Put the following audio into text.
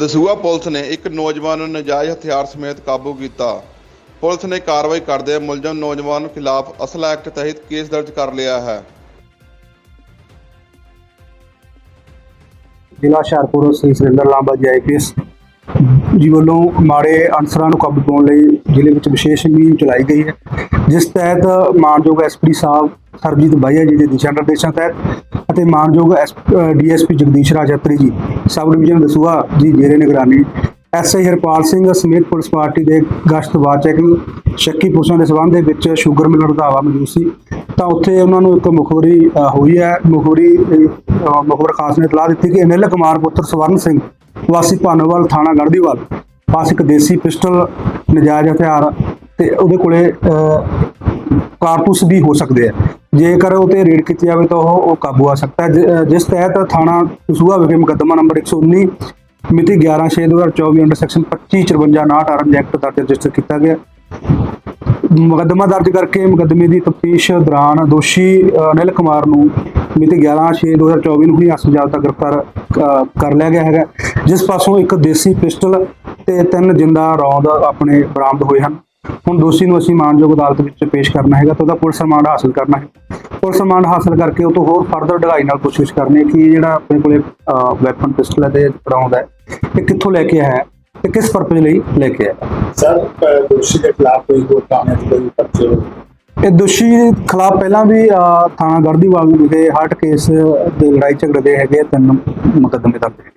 Dasuya police ਨੇ ਇੱਕ ਨੌਜਵਾਨ ਨੂੰ ਨਜਾਇਜ਼ ਹਥਿਆਰ ਸਮੇਤ ਕਾਬੂ ਕੀਤਾ। ਪੁਲਿਸ ਨੇ ਕਾਰਵਾਈ ਕਰਦੇ ਮੁਲਜ਼ਮ ਨੌਜਵਾਨ ਖਿਲਾਫ ਅਸਲਾ ਐਕਟ ਤਹਿਤ ਕੇਸ ਦਰਜ ਕਰ ਲਿਆ ਹੈ। ਜ਼ਿਲ੍ਹਾ ਹੁਸ਼ਿਆਰਪੁਰ ਸ੍ਰੀ ਸੁਰਿੰਦਰ ਲਾਂਬਾ ਜੀ ਆਈਪੀਐਸ ਜੀ ਵੱਲੋਂ ਮਾੜੇ ਅਨਸਰਾਂ ਨੂੰ ਕਾਬੂ ਪਾਉਣ ਲਈ ਜ਼ਿਲ੍ਹੇ ਵਿੱਚ ਵਿਸ਼ੇਸ਼ ਮੁਹਿੰਮ ਚਲਾਈ ਗਈ ਹੈ। ਜਿਸ ਤਹਿਤ ਮਾਨਯੋਗ ਐਸਪੀ ਸਾਹਿਬ ਸਰਬਜੀਤ ਬਾਈਆ ਜੀ ਦੇ ਦਿਸ਼ਾ ਨਿਰਦੇਸ਼ਾਂ ਤਹਿਤ ਅਤੇ ਮਾਨਯੋਗ ਡੀਐਸਪੀ ਜਗਦੀਸ਼ ਰਾਜ ਰਾਜਪੁਰੀ ਜੀ ਸਬ ਡਿਵੀਜ਼ਨ ਦਸੂਹਾ ਜੀ ਜੇਰੇ ਨਿਗਰਾਨੀ ਐਸਆਈ ਹਰਪਾਲ ਸਿੰਘ ਸਮੇਤ ਪੁਲਿਸ ਪਾਰਟੀ ਦੇ ਗਸ਼ਤ ਬਾਅਦ ਚੈਕਿੰਗ ਸ਼ੱਕੀ ਪੁਰਸ਼ਾਂ ਦੇ ਸਬੰਧ ਦੇ ਵਿੱਚ ਸ਼ੂਗਰ ਮਿਲ ਰਧਾਵਾ ਮੌਜੂਦ ਸੀ। ਤਾਂ ਉੱਥੇ ਉਹਨਾਂ ਨੂੰ ਇੱਕ ਮੁਖਬਰੀ ਹੋਈ ਹੈ ਮੁਖਬਰੀ ਅ, ਮੁਖਬਰ ਖਾਸ ਨੇ ਇਤਲਾਹ ਦਿੱਤੀ ਕਿ ਅਨਿਲ ਕੁਮਾਰ ਪੁੱਤਰ ਸਵਰਨ ਸਿੰਘ ਵਾਸੀ ਭਾਨੋਵਾਲ ਥਾਣਾ ਗੜਦੀਵਾਲ ਪਾਸ ਇੱਕ ਦੇਸੀ ਪਿਸਟਲ ਨਜਾਇਜ਼ ਹਥਿਆਰ ਤੇ ਉਹਦੇ ਕੋਲੇ ਕਾਰਤੂਸ ਵੀ ਹੋ ਸਕਦੇ ਆ। ਜੇਕਰ ਉਹ ਤੇ ਰੇਡ ਕੀਤੀ ਜਾਵੇ ਤਾਂ ਉਹ ਕਾਬੂ ਆ ਸਕਦਾ ਹੈ। ਜਿਸ ਤਹਿਤ ਥਾਣਾ ਦਸੂਹਾ ਵਿਖੇ ਮੁਕੱਦਮਾ ਨੰਬਰ 119 ਮਿਤੀ 11/6/2024 ਅੰਡਰ ਸੈਕਸ਼ਨ 2554 ਆਰਮ ਐਕਟ ਦਰਜ ਰਜਿਸਟਰ ਕੀਤਾ ਗਿਆ। ਮੁਕੱਦਮਾ ਦਰਜ ਕਰਕੇ ਮੁਕੱਦਮੇ ਦੀ ਤਫਤੀਸ਼ ਦੌਰਾਨ ਦੋਸ਼ੀ ਅਨਿਲ ਕੁਮਾਰ ਨੂੰ ਮਿਤੀ 11/6/2024 ਨੂੰ ਹੀ ਹਸਪਤਾਲ ਤੱਕ ਗ੍ਰਿਫਤਾਰ ਕਰ ਲਿਆ ਗਿਆ ਹੈਗਾ। ਜਿਸ ਪਾਸੋਂ ਇੱਕ ਦੇਸੀ ਪਿਸਟਲ ਤੇ ਤਿੰਨ ਜਿੰਦਾ ਰੌਂਦ ਆਪਣੇ ਬਰਾਮਦ ਹੋਏ ਹਨ। ਹੁਣ ਦੋਸ਼ੀ ਨੂੰ ਅਸੀਂ ਮਾਨਯੋਗ ਅਦਾਲਤ ਵਿੱਚ ਪੇਸ਼ ਕਰਨਾ ਹੈਗਾ ਤੇ ਉਹਦਾ ਪੁਲਿਸ ਰਿਮਾਂਡ ਹਾਸਲ ਕਰਨਾ ਹੈ। ਪੁਲਿਸ ਰਿਮਾਂਡ ਹਾਸਲ ਕਰਕੇ ਉਹ ਤੋਂ ਹੋਰ ਫਰਦਰ ਢਗਾਈ ਨਾਲ ਕੋਸ਼ਿਸ਼ ਕਰਨੀ ਹੈ ਕਿ ਇਹ ਜਿਹੜਾ ਆਪਣੇ ਕੋਲੇ ਵੈਪਨ ਪਿਸਟਲ ਹੈ ਤੇ ਰੌਂਦ ਹੈ ਇਹ ਕਿੱਥੋਂ ਲੈ ਕੇ ਆਇਆ ਹੈ ਤੇ ਕਿਸ ਪਰਪਸ ਲਈ ਲੈ ਕੇ ਆਇਆ। ਸਰ ਦੋਸ਼ੀ ਦੇ ਖਿਲਾਫ ਕੋਈ ਹੋਰ ਕਾਨੂੰਨ ਕੋਈ ਪਰਚੇ ਇਹ ਦੋਸ਼ੀ ਖਿਲਾਫ ਪਹਿਲਾਂ ਵੀ ਥਾਣਾ ਗੜਦੀਵਾਲ ਵਿਖੇ ਹਾਰਟ ਕੇਸ ਦੇ ਲੜਾਈ ਝਗੜੇ ਦੇ ਹੈਗੇ ਤਿੰਨ ਮੁਕੱਦਮੇ ਦਰਜ